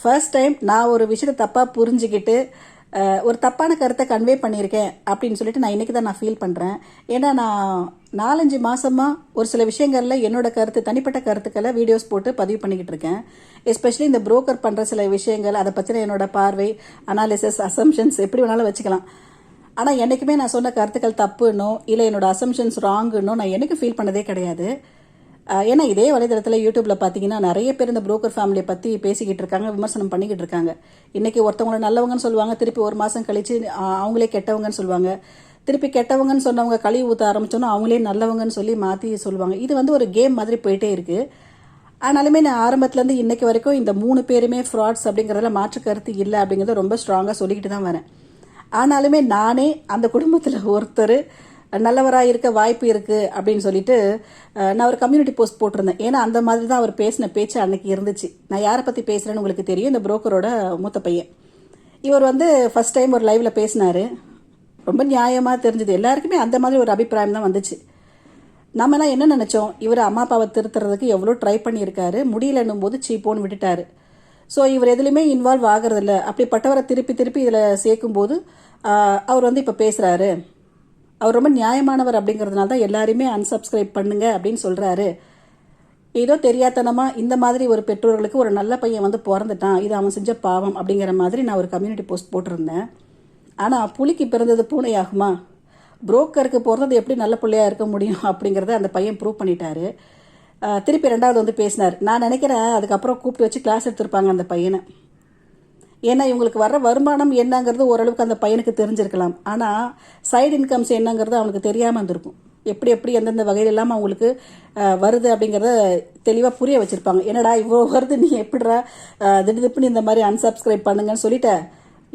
First time நான் ஒரு விஷயத்தை தப்பாக புரிஞ்சுக்கிட்டு ஒரு தப்பான கருத்தை கன்வே பண்ணியிருக்கேன் அப்படின்னு சொல்லிட்டு நான் இன்றைக்கி தான் நான் ஃபீல் பண்ணுறேன் ஏன்னா நான் நாலஞ்சு மாதமாக ஒரு சில விஷயங்களில் என்னோட கருத்து தனிப்பட்ட கருத்துக்களை வீடியோஸ் போட்டு பதிவு பண்ணிக்கிட்டு இருக்கேன். எஸ்பெஷலி இந்த புரோக்கர் பண்ணுற சில விஷயங்கள் அதை பற்றின என்னோட பார்வை அனாலிசிஸ் அசம்ஷன்ஸ் எப்படி வேணாலும் வச்சுக்கலாம். ஆனால் என்றைக்குமே நான் சொன்ன கருத்துக்கள் தப்புன்னோ இல்லை என்னோட அசம்ஷன்ஸ் ராங்குன்னோ நான் எனக்கு ஃபீல் பண்ணதே கிடையாது. ஏன்னா இதே வலைதளத்தில் யூடியூப்பில் பார்த்தீங்கன்னா நிறைய பேர் இந்த புரோக்கர் ஃபேமிலியை பற்றி பேசிக்கிட்டு இருக்காங்க விமர்சனம் பண்ணிக்கிட்டு இருக்காங்க. இன்றைக்கி ஒருத்தவங்கள நல்லவங்கன்னு சொல்லுவாங்க திருப்பி ஒரு மாதம் கழித்து அவங்களே கெட்டவங்கன்னு சொல்லுவாங்க. திருப்பி கெட்டவங்கன்னு சொன்னவங்க கழிவு ஊற்ற ஆரம்பித்தோன்னா அவங்களே நல்லவங்கன்னு சொல்லி மாற்றி சொல்லுவாங்க. இது வந்து ஒரு கேம் மாதிரி போயிட்டே இருக்குது ஆனாலுமே நான் ஆரம்பத்துலேருந்து இன்றைக்கு வரைக்கும் இந்த மூணு பேருமே ஃப்ராட்ஸ் அப்படிங்கிறதுல மாற்று கருத்து இல்லை அப்படிங்கிறத ரொம்ப ஸ்ட்ராங்காக சொல்லிக்கிட்டு தான் வரேன். ஆனாலுமே நானே அந்த குடும்பத்தில் ஒருத்தர் நல்லவராக இருக்க வாய்ப்பு இருக்குது அப்படின்னு சொல்லிட்டு நான் ஒரு கம்யூனிட்டி போஸ்ட் போட்டிருந்தேன். ஏன்னா அந்த மாதிரி தான் அவர் பேசின பேச்சு அன்னைக்கு இருந்துச்சு. நான் யாரை பற்றி பேசுகிறேன்னு உங்களுக்கு தெரியும். இந்த புரோக்கரோட மூத்த பையன். இவர் வந்து ஃபஸ்ட் டைம் ஒரு லைவில் பேசினார். ரொம்ப நியாயமாக தெரிஞ்சது. எல்லாருக்குமே அந்த மாதிரி ஒரு அபிப்பிராயம் தான் வந்துச்சு. நம்மலாம் என்ன நினச்சோம்? இவர் அம்மா அப்பாவை திருத்துறதுக்கு எவ்வளோ ட்ரை பண்ணியிருக்காரு. முடியலன்னும் போது சீப்போன்னு விட்டுட்டாரு. ஸோ இவர் எதுலேயுமே இன்வால்வ் ஆகிறதில்ல. அப்படிப்பட்டவரை திருப்பி திருப்பி இதில் சேர்க்கும்போது அவர் வந்து இப்போ பேசுகிறாரு அவர் ரொம்ப நியாயமானவர் அப்படிங்கிறதுனால தான் எல்லாருமே அன்சப்ஸ்கிரைப் பண்ணுங்க அப்படின்னு சொல்கிறாரு ஏதோ தெரியாதனமாக இந்த மாதிரி ஒரு பெற்றோர்களுக்கு ஒரு நல்ல பையன் வந்து பிறந்துட்டான் இது அவன் செஞ்ச பாவம் அப்படிங்கிற மாதிரி நான் ஒரு கம்யூனிட்டி போஸ்ட் போட்டிருந்தேன். ஆனால் புலிக்கு பிறந்தது பூனையாகுமா? புரோக்கருக்கு பிறந்தது எப்படி நல்ல பிள்ளையா இருக்க முடியும் அப்படிங்கிறத அந்த பையன் ப்ரூவ் பண்ணிட்டாரு. திருப்பி ரெண்டாவது வந்து பேசினார். நான் நினைக்கிறேன் அதுக்கப்புறம் கூப்பிட்டு வச்சு கிளாஸ் எடுத்திருப்பாங்க அந்த பையனை. ஏன்னா இவங்களுக்கு வர்ற வருமானம் என்னங்கிறது ஓரளவுக்கு அந்த பையனுக்கு தெரிஞ்சிருக்கலாம். ஆனால் சைடு இன்கம்ஸ் என்னங்கிறது அவனுக்கு தெரியாமல் இருந்திருக்கும். எப்படி எப்படி எந்தெந்த வகையிலெல்லாம் அவங்களுக்கு வருது அப்படிங்கிறத தெளிவாக புரிய வச்சுருப்பாங்க. என்னடா இவ்வளோ வருது நீ எப்படிடா திடீர்னு இந்த மாதிரி அன்சப்ஸ்கிரைப் பண்ணுங்கன்னு சொல்லிட்ட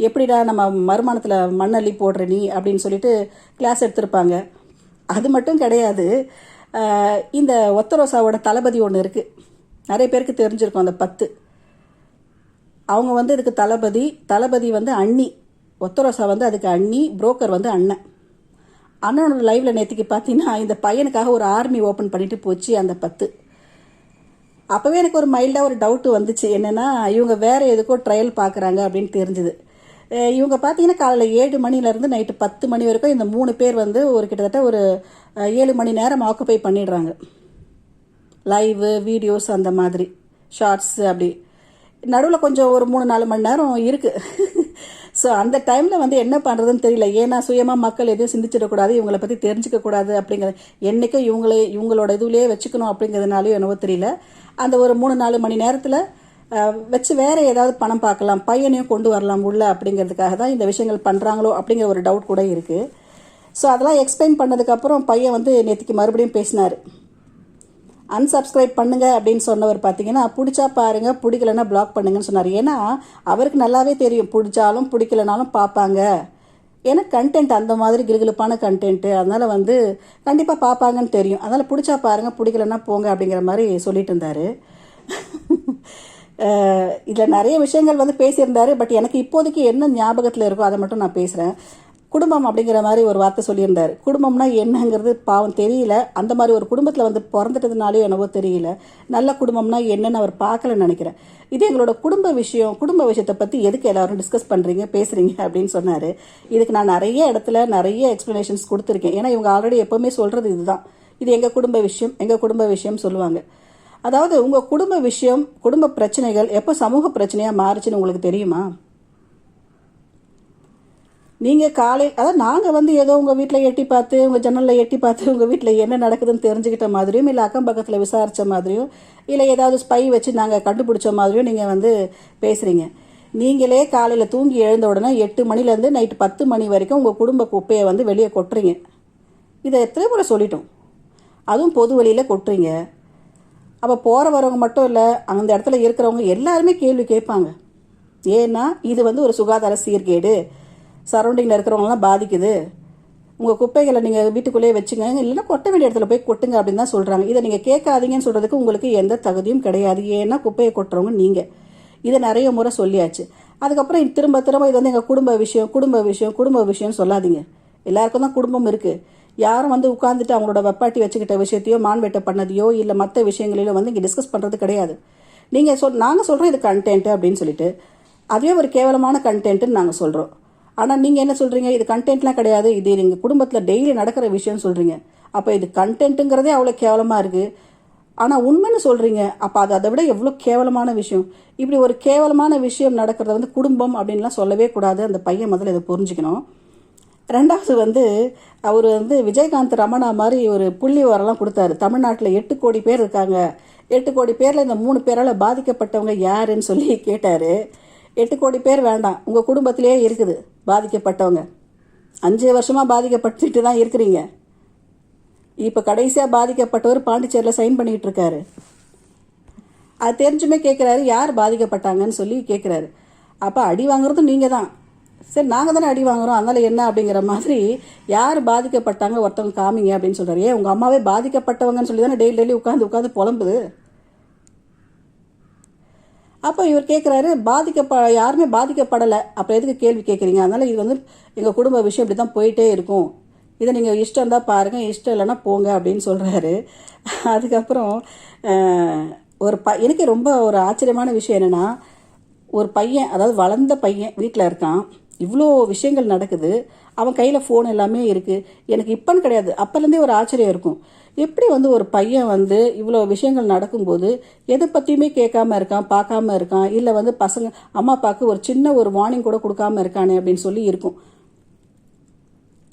எப்படிடா நம்ம வருமானத்தில் மண்ணள்ளி போடுற நீ அப்படின்னு சொல்லிட்டு கிளாஸ் எடுத்திருப்பாங்க. அது மட்டும் கிடையாது. இந்த ஒத்தரோசாவோட தளபதி ஒன்று இருக்குது நிறைய பேருக்கு தெரிஞ்சிருக்கும் அந்த பத்து. அவங்க வந்து இதுக்கு தளபதி தளபதி வந்து அண்ணி. ஒத்தரோசா வந்து அதுக்கு அண்ணி புரோக்கர் வந்து அண்ணன். அண்ணனோட லைவில் நேற்றுக்கு பார்த்தீங்கன்னா இந்த பையனுக்காக ஒரு ஆர்மி ஓப்பன் பண்ணிட்டு போச்சு அந்த பத்து. அப்போவே எனக்கு ஒரு மைல்டாக ஒரு டவுட்டு வந்துச்சு. என்னென்னா இவங்க வேறு எதுக்கோ ட்ரையல் பார்க்குறாங்க அப்படின்னு தெரிஞ்சுது. இவங்க பார்த்தீங்கன்னா காலையில் ஏழு மணிலேருந்து நைட்டு பத்து மணி வரைக்கும் இந்த மூணு பேர் வந்து ஒரு கிட்டத்தட்ட ஒரு ஏழு மணி நேரம் ஆக்குப்பை பண்ணிடுறாங்க. லைவு வீடியோஸ் அந்த மாதிரி. ஷார்ட்ஸு அப்படி. நடுவில் கொஞ்சம் ஒரு மூணு நாலு மணி நேரம் இருக்குது ஸோ அந்த டைமில் வந்து என்ன பண்ணுறதுன்னு தெரியல. ஏன்னா சுயமாக மக்கள் எதுவும் சிந்திச்சிடக்கூடாது இவங்களை பற்றி தெரிஞ்சுக்க கூடாது அப்படிங்கிற என்றைக்கும் இவங்களே இவங்களோட இதுலேயே வச்சுக்கணும் அப்படிங்கிறதுனாலையும் என்னவோ தெரியல. அந்த ஒரு மூணு நாலு மணி நேரத்தில் வச்சு வேற ஏதாவது பணம் பார்க்கலாம். பையனையும் கொண்டு வரலாம் உள்ள அப்படிங்கிறதுக்காக தான் இந்த விஷயங்கள் பண்ணுறாங்களோ அப்படிங்கிற ஒரு டவுட் கூட இருக்குது ஸோ அதெல்லாம் எக்ஸ்பிளைன் பண்ணதுக்கப்புறம் பையன் வந்து நேற்றுக்கு மறுபடியும் பேசினார். அன்சப்ஸ்கிரைப் பண்ணுங்க அப்படின்னு சொன்னவர் பார்த்தீங்கன்னா பிடிச்சா பாருங்க பிடிக்கலன்னா பிளாக் பண்ணுங்கன்னு சொன்னார். ஏன்னா அவருக்கு நல்லாவே தெரியும் பிடிச்சாலும் பிடிக்கலனாலும் பார்ப்பாங்க. ஏன்னா கண்டென்ட் அந்த மாதிரி கிலுகிலுப்பான கண்டென்ட்டு அதனால் வந்து கண்டிப்பாக பார்ப்பாங்கன்னு தெரியும். அதனால் பிடிச்சா பாருங்கள் பிடிக்கலன்னா போங்க அப்படிங்கிற மாதிரி சொல்லிட்டு இருந்தார். இதில் நிறைய விஷயங்கள் வந்து பேசியிருந்தார் பட் எனக்கு இப்போதைக்கு என்ன ஞாபகத்தில் இருக்கோ அதை மட்டும் நான் பேசுகிறேன் குடும்பம் அப்படிங்கிற மாதிரி ஒரு வார்த்தை சொல்லியிருந்தார். குடும்பம்னா என்னங்கிறது பாவம் தெரியல. அந்த மாதிரி ஒரு குடும்பத்தில் வந்து பிறந்துட்டதுனாலே என்னவோ தெரியல. நல்ல குடும்பம்னா என்னன்னு அவர் பார்க்கலன்னு நினைக்கிறேன். இது எங்களோட குடும்ப விஷயம் குடும்ப விஷயத்தை பற்றி எதுக்கு எல்லாரும் டிஸ்கஸ் பண்ணுறீங்க பேசுகிறீங்க அப்படின்னு சொன்னார். இதுக்கு நான் நிறைய இடத்துல நிறைய எக்ஸ்ப்ளனேஷன்ஸ் கொடுத்துருக்கேன். ஏன்னா இவங்க ஆல்ரெடி எப்போவுமே சொல்கிறது இதுதான். இது எங்கள் குடும்ப விஷயம் எங்கள் குடும்ப விஷயம் சொல்லுவாங்க. அதாவது உங்கள் குடும்ப விஷயம் குடும்ப பிரச்சனைகள் எப்போ சமூக பிரச்சனையாக மாறுச்சுன்னு உங்களுக்கு தெரியுமா? நீங்கள் காலை அதாவது நாங்கள் வந்து ஏதோ உங்கள் வீட்டில் எட்டி பார்த்து உங்கள் ஜன்னலில் எட்டி பார்த்து உங்கள் வீட்டில் என்ன நடக்குதுன்னு தெரிஞ்சுக்கிட்ட மாதிரியும் இல்லை அக்கம் பக்கத்தில் விசாரித்த மாதிரியும் இல்லை ஏதாவது ஸ்பை வச்சு நாங்கள் கண்டுபிடிச்ச மாதிரியும் நீங்கள் வந்து பேசுகிறீங்க நீங்களே காலையில் தூங்கி எழுந்த உடனே எட்டு மணிலேருந்து நைட்டு பத்து மணி வரைக்கும் உங்கள் குடும்ப குப்பையை வந்து வெளியே கொட்டுறீங்க. இதை எத்தனை முறை சொல்லிட்டோம். அதுவும் பொது வழியில் கொட்டுறீங்க. அப்போ போகிற வரவங்க மட்டும் இல்லை அந்த இடத்துல இருக்கிறவங்க எல்லாருமே கேள்வி கேட்பாங்க. ஏன்னா இது வந்து ஒரு சுகாதார சீர்கேடு. சரௌண்டிங்கில் இருக்கிறவங்களாம் பாதிக்குது. உங்கள் குப்பைகளை நீங்கள் வீட்டுக்குள்ளேயே வச்சுங்க. இல்லைன்னா கொட்ட வேண்டிய இடத்துல போய் கொட்டுங்க அப்படின்னு தான் சொல்கிறாங்க இதை நீங்கள் கேட்காதீங்கன்னு சொல்கிறதுக்கு உங்களுக்கு எந்த தகுதியும் கிடையாது. ஏன்னா குப்பையை கொட்டுறவங்க நீங்கள் இதை நிறைய முறை சொல்லியாச்சு. அதுக்கப்புறம் திரும்ப திரும்ப இது வந்து எங்கள் குடும்ப விஷயம் குடும்ப விஷயம் குடும்ப விஷயம்னு சொல்லாதீங்க. எல்லாருக்கும் தான் குடும்பம் இருக்குது யாரும் வந்து உட்காந்துட்டு அவங்களோட வெப்பாட்டி வச்சுக்கிட்ட விஷயத்தையோ மான் வெட்ட பண்ணதையோ இல்லை மற்ற விஷயங்களிலோ வந்து இங்கே டிஸ்கஸ் பண்ணுறது கிடையாது. நீங்கள் சொல் நாங்கள் சொல்கிறோம் இது கண்டென்ட் அப்படின்னு சொல்லிட்டு. அதுவே ஒரு கேவலமான கண்டென்ட்டுன்னு நாங்கள் சொல்கிறோம் ஆனால் நீங்கள் என்ன சொல்கிறீங்க இது கண்டென்ட்லாம் கிடையாது. இது எங்கள் குடும்பத்தில் டெய்லி நடக்கிற விஷயம்னு சொல்கிறீங்க அப்போ இது கண்டென்ட்டுங்கிறதே அவ்வளோ கேவலமாக இருக்குது ஆனால் உண்மைன்னு சொல்கிறீங்க அப்போ அது அதை விட எவ்வளோ கேவலமான விஷயம். இப்படி ஒரு கேவலமான விஷயம் நடக்கிறத வந்து குடும்பம் அப்படின்லாம் சொல்லவே கூடாது. அந்த பையன் முதல்ல இதை புரிஞ்சுக்கணும். ரெண்டாவது வந்து அவர் வந்து விஜயகாந்த் ரமணா மாதிரி ஒரு புள்ளி வரலாம் கொடுத்தாரு. தமிழ்நாட்டில் எட்டு கோடி பேர் இருக்காங்க. எட்டு கோடி பேரில் இந்த மூணு பேரால் பாதிக்கப்பட்டவங்க யாருன்னு சொல்லி கேட்டார். எட்டு கோடி பேர் வேண்டாம். உங்கள் குடும்பத்திலே இருக்குது. பாதிக்கப்பட்டவங்க. அஞ்சு வருஷமாக பாதிக்கப்பட்டுட்டு தான் இருக்கிறீங்க. இப்போ கடைசியாக பாதிக்கப்பட்டவர் பாண்டிச்சேரியில் சைன் பண்ணிக்கிட்டு இருக்காரு. அது தெரிஞ்சுமே கேட்குறாரு யார் பாதிக்கப்பட்டாங்கன்னு சொல்லி கேட்குறாரு அப்போ அடி வாங்குறதும் நீங்கள் தான். சரி நாங்கள் தானே அடி வாங்குறோம். அதனால் என்ன அப்படிங்கிற மாதிரி யார் பாதிக்கப்பட்டாங்க ஒருத்தவங்க காமிங்க அப்படின்னு சொல்கிறாரு ஏன் உங்கள் அம்மாவே பாதிக்கப்பட்டவங்கன்னு சொல்லி தானே டெய்லி டெய்லி உட்காந்து உட்காந்து புலம்புது? அப்போ இவர் கேட்குறாரு பாதிக்கப்ப யாருமே பாதிக்கப்படலை. அப்புறம் எதுக்கு கேள்வி கேட்குறீங்க அதனால் இது வந்து எங்கள் குடும்ப விஷயம் இப்படி தான் போயிட்டே இருக்கும். இதை நீங்கள் இஷ்டம் இருந்தால் பாருங்கள் இஷ்டம் இல்லைன்னா போங்க அப்படின்னு சொல்கிறாரு அதுக்கப்புறம் ஒரு ப எனக்கு ரொம்ப ஒரு ஆச்சரியமான விஷயம் என்னென்னா ஒரு பையன் அதாவது வளர்ந்த பையன் வீட்டில் இருக்கான். இவ்வளோ விஷயங்கள் நடக்குது. அவன் கையில் ஃபோன் எல்லாமே இருக்குது எனக்கு இப்போன்னு கிடையாது. அப்போலேருந்தே ஒரு ஆச்சரியம் இருக்கும். எப்படி வந்து ஒரு பையன் வந்து இவ்வளோ விஷயங்கள் நடக்கும்போது எதை பற்றியுமே கேட்காம இருக்கான் பார்க்காம இருக்கான் இல்லை வந்து பசங்க அம்மா அப்பாவுக்கு ஒரு சின்ன ஒரு வார்னிங் கூட கொடுக்காம இருக்கானே அப்படின்னு சொல்லி இருக்கும்.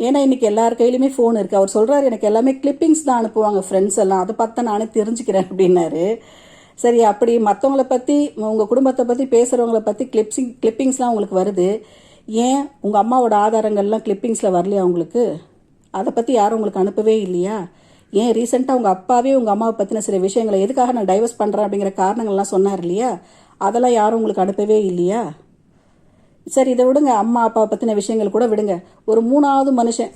ஏன்னா இன்னைக்கு எல்லார் கையிலுமே ஃபோன் இருக்குது அவர் சொல்கிறார் எனக்கு எல்லாமே கிளிப்பிங்ஸ் தான் அனுப்புவாங்க ஃப்ரெண்ட்ஸ் எல்லாம். அதை பார்த்து நானே தெரிஞ்சுக்கிறேன் அப்படின்னாரு. சரி அப்படி மற்றவங்கள பற்றி உங்கள் குடும்பத்தை பற்றி பேசுகிறவங்கள பற்றி கிளிப்ஸிங் கிளிப்பிங்ஸ்லாம் உங்களுக்கு வருது. ஏன் உங்கள் அம்மாவோட ஆதாரங்கள்லாம் கிளிப்பிங்ஸில் வரலையா உங்களுக்கு? அதை பற்றி யாரும் உங்களுக்கு அனுப்பவே இல்லையா? ஏன் ரீசெண்டாக உங்கள் அப்பாவே உங்கள் அம்மாவை பற்றின சில விஷயங்களை எதுக்காக நான் டைவர்ஸ் பண்ணுறேன் அப்படிங்கிற காரணங்கள்லாம் சொன்னார் இல்லையா? அதெல்லாம் யாரும் உங்களுக்கு அனுப்பவே இல்லையா? சரி இதை விடுங்க. அம்மா அப்பா பற்றின விஷயங்கள் கூட விடுங்க. ஒரு மூணாவது மனுஷன்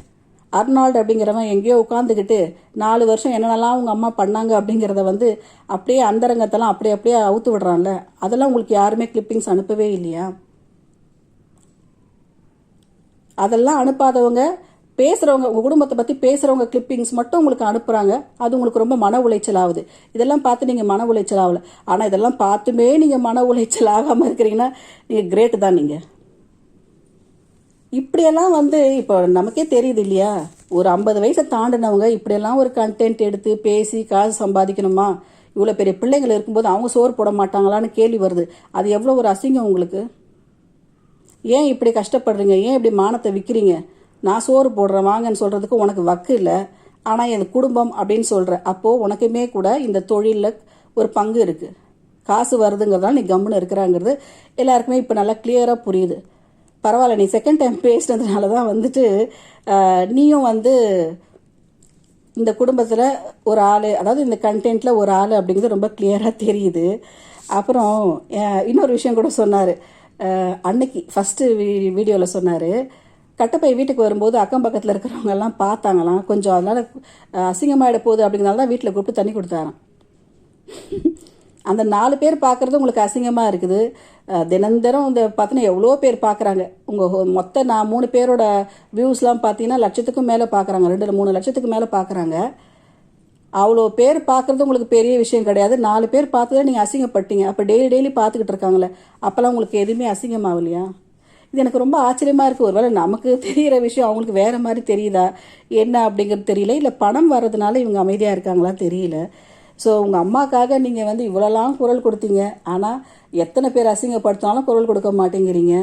அர்னால்டு அப்படிங்கிறவன் எங்கேயோ உட்காந்துக்கிட்டு நாலு வருஷம் என்னென்னலாம் உங்கள் அம்மா பண்ணாங்க அப்படிங்கிறத வந்து அப்படியே அந்தரங்கத்தெல்லாம் அப்படியே அப்படியே அவுத்து விடுறான்ல. அதெல்லாம் உங்களுக்கு யாருமே கிளிப்பிங்ஸ் அனுப்பவே இல்லையா? அதெல்லாம் அனுப்பாதவங்க பேசுகிறவங்க உங்கள் குடும்பத்தை பற்றி பேசுகிறவங்க கிளிப்பிங்ஸ் மட்டும் உங்களுக்கு அனுப்புகிறாங்க அது உங்களுக்கு ரொம்ப மன உளைச்சல் ஆகுது இதெல்லாம் பார்த்து நீங்கள் மன உளைச்சல் ஆகலை. ஆனால் இதெல்லாம் பார்த்துமே நீங்கள் மன உளைச்சல் ஆகாமல் இருக்கிறீங்கன்னா நீங்கள் கிரேட்டு தான் நீங்கள் இப்படியெல்லாம் வந்து இப்போ நமக்கே தெரியுது இல்லையா? ஒரு ஐம்பது வயசை தாண்டினவங்க இப்படியெல்லாம் ஒரு கண்டென்ட் எடுத்து பேசி காசு சம்பாதிக்கணுமா? இவ்வளோ பெரிய பிள்ளைங்கள் இருக்கும்போது அவங்க சோறு போட மாட்டாங்களான்னு கேள்வி வருது. அது எவ்வளோ ஒரு அசிங்கம் உங்களுக்கு? ஏன் இப்படி கஷ்டப்படுறீங்க? ஏன் இப்படி மானத்தை விற்கிறீங்க நான் சோறு போடுறேன் வாங்கன்னு சொல்கிறதுக்கு உனக்கு வக்கு இல்லை. ஆனால் என் குடும்பம் அப்படின்னு சொல்கிற அப்போது உனக்குமே கூட இந்த தொழிலில் ஒரு பங்கு இருக்குது காசு வருதுங்கிறதால நீ கம்முன்னு இருக்கிறாங்கிறது எல்லாருக்குமே இப்போ நல்லா கிளியராக புரியுது. பரவாயில்ல நீ செகண்ட் டைம் பேசினதுனால தான் வந்துட்டு நீயும் வந்து இந்த குடும்பத்தில் ஒரு ஆள் அதாவது இந்த கண்டென்ட்டில் ஒரு ஆள் அப்படிங்கிறது ரொம்ப கிளியராக தெரியுது. அப்புறம் இன்னொரு விஷயம் கூட சொன்னார். அன்னைக்கு ஃபஸ்ட்டு வீ வீடியோவில் சொன்னார் கட்டப்பை வீட்டுக்கு வரும்போது அக்கம் பக்கத்தில் இருக்கிறவங்க எல்லாம் பார்த்தாங்களாம். கொஞ்சம் அதனால் அசிங்கமாயிட போகுது அப்படிங்கிறனால தான் வீட்டில் கூப்பிட்டு தண்ணி கொடுத்தாராம். அந்த நாலு பேர் பார்க்குறது உங்களுக்கு அசிங்கமாக இருக்குது. தினந்தரம் இந்த பார்த்தீங்கன்னா எவ்வளோ பேர் பார்க்குறாங்க. உங்கள் மொத்த நான் மூணு பேரோட வியூஸ்லாம் பார்த்தீங்கன்னா லட்சத்துக்கும் மேலே பார்க்குறாங்க. ரெண்டு மூணு லட்சத்துக்கு மேலே பார்க்குறாங்க. அவ்வளோ பேர் பார்க்குறது உங்களுக்கு பெரிய விஷயம் கிடையாது. நாலு பேர் பார்த்ததை நீங்கள் அசிங்கப்பட்டீங்க. அப்போ டெய்லி டெய்லி பார்த்துக்கிட்டு இருக்காங்களே அப்போல்லாம் உங்களுக்கு எதுவுமே அசிங்கமாகலையா? இது எனக்கு ரொம்ப ஆச்சரியமாக இருக்குது ஒருவேளை நமக்கு தெரிகிற விஷயம் அவங்களுக்கு வேறு மாதிரி தெரியுதா? என்ன அப்படிங்கிறது தெரியல. இல்லை பணம் வர்றதுனால இவங்க அமைதியாக இருக்காங்களா தெரியல. ஸோ உங்கள் அம்மாக்காக நீங்கள் வந்து இவ்வளோலாம் குரல் கொடுத்தீங்க. ஆனால் எத்தனை பேர் அசிங்கப்படுத்தினாலும் குரல் கொடுக்க மாட்டேங்கிறீங்க.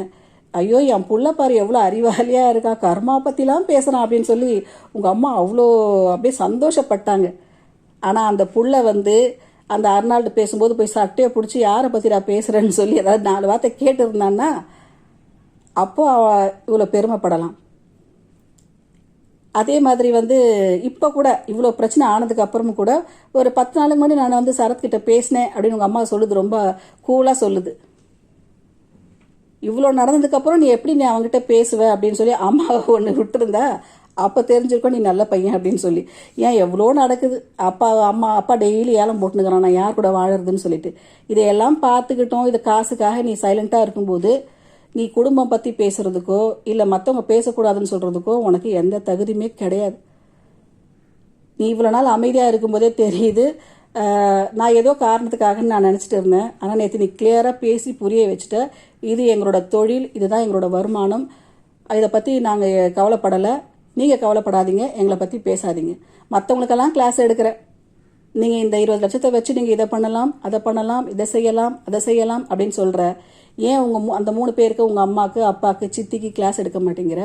ஐயோ என் புள்ள பாரு எவ்வளோ அறிவாளியாக இருக்கா. கர்மா பற்றிலாம் பேசுகிறான் அப்படின்னு சொல்லி உங்கள் அம்மா அவ்வளோ அப்படியே சந்தோஷப்பட்டாங்க. ஆனால் அந்த புள்ள வந்து அந்த அர்னால்டு பேசும்போது போய் சட்டையை பிடிச்சி யாரை பற்றி நான் பேசுகிறேன்னு சொல்லி ஏதாவது நாலு வார்த்தை கேட்டிருந்தான்னா அப்போ அவ இவ்வளோ பெருமைப்படலாம். அதே மாதிரி வந்து இப்போ கூட இவ்வளோ பிரச்சனை ஆனதுக்கு அப்புறமும் கூட ஒரு பத்து நாளுக்கு முன்னாடி நான் வந்து சரத்கிட்ட பேசினேன் அப்படின்னு உங்கள் அம்மா சொல்லுது ரொம்ப கூலாக சொல்லுது. இவ்வளோ நடந்ததுக்கப்புறம் நீ எப்படி நீ அவங்ககிட்ட பேசுவ அப்படின்னு சொல்லி அம்மாவை ஒன்று விட்டுருந்தா அப்போ தெரிஞ்சிருக்கோம் நீ நல்ல பையன் அப்படின்னு சொல்லி. ஏன் எவ்வளோ நடக்குது? அப்பா அம்மா அப்பா டெய்லி ஏலம் போட்டுனுக்கிறான். நான் யார் கூட வாழறதுன்னு சொல்லிட்டு. இதையெல்லாம் பார்த்துக்கிட்டோம். இது காசுக்காக நீ சைலண்ட்டாக இருக்கும்போது நீ குடும்பம் பற்றி பேசுறதுக்கோ இல்லை மற்றவங்க பேசக்கூடாதுன்னு சொல்கிறதுக்கோ உனக்கு எந்த தகுதியுமே கிடையாது. நீ இவ்வளோ நாள் அமைதியாக இருக்கும்போதே தெரியுது. நான் ஏதோ காரணத்துக்காகன்னு நான் நினச்சிட்டு இருந்தேன். ஆனால் நேற்று நீ கிளியராக பேசி புரிய வச்சுட்ட. இது எங்களோட தொழில் இதுதான் எங்களோட வருமானம். இதை பற்றி நாங்கள் கவலைப்படலை. நீங்கள் கவலைப்படாதீங்க எங்களை பற்றி பேசாதீங்க. மற்றவங்களுக்கெல்லாம் கிளாஸ் எடுக்கிறேன். நீங்கள் இந்த இருபது லட்சத்தை வச்சு நீங்கள் இதை பண்ணலாம் அதை பண்ணலாம் இதை செய்யலாம் அதை செய்யலாம் அப்படின்னு சொல்கிற ஏன் உங்கள் அந்த மூணு பேருக்கு உங்கள் அம்மாவுக்கு அப்பாவுக்கு சித்திக்கு கிளாஸ் எடுக்க மாட்டேங்கிற?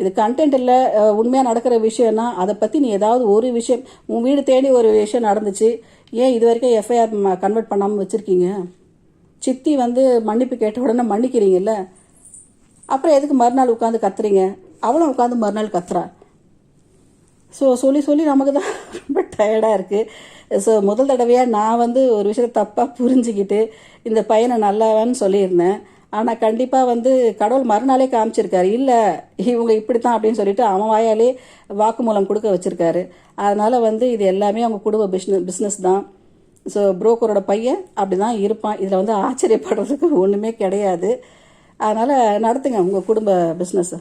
இது கண்டென்ட் இல்லை உண்மையாக நடக்கிற விஷயம்னா அதை பற்றி நீ ஏதாவது ஒரு விஷயம் உன் வீடு தேடி ஒரு விஷயம் நடந்துச்சு ஏன் இது வரைக்கும் எஃப்ஐஆர் கன்வெர்ட் பண்ணாமல் வச்சுருக்கீங்க? சித்தி வந்து மன்னிப்பு கேட்ட உடனே மன்னிக்கிறீங்கல்ல? அப்புறம் எதுக்கு மறுநாள் உட்காந்து கத்துறீங்க? அவளும் உட்காந்து மறுநாள் கத்துறா. ஸோ சொல்லி சொல்லி நமக்கு தான் ரொம்ப டயர்டாக இருக்குது ஸோ முதல் தடவையாக நான் வந்து ஒரு விஷயத்தை தப்பாக புரிஞ்சுக்கிட்டு இந்த பையனை நல்லவன்னு சொல்லியிருந்தேன். ஆனால் கண்டிப்பாக வந்து கடவுள் மறுநாளே காமிச்சிருக்காரு. இல்லை இவங்க இப்படி தான் அப்படின்னு சொல்லிட்டு அவன் வாயாலே வாக்குமூலம் கொடுக்க வச்சுருக்காரு. அதனால் வந்து இது எல்லாமே அவங்க குடும்ப பிஸ்னஸ் பிஸ்னஸ் தான். ஸோ புரோக்கரோட பையன் அப்படி தான் இருப்பான். இதில் வந்து ஆச்சரியப்படுறதுக்கு ஒன்றுமே கிடையாது. அதனால் நடத்துங்க உங்கள் குடும்ப பிஸ்னஸை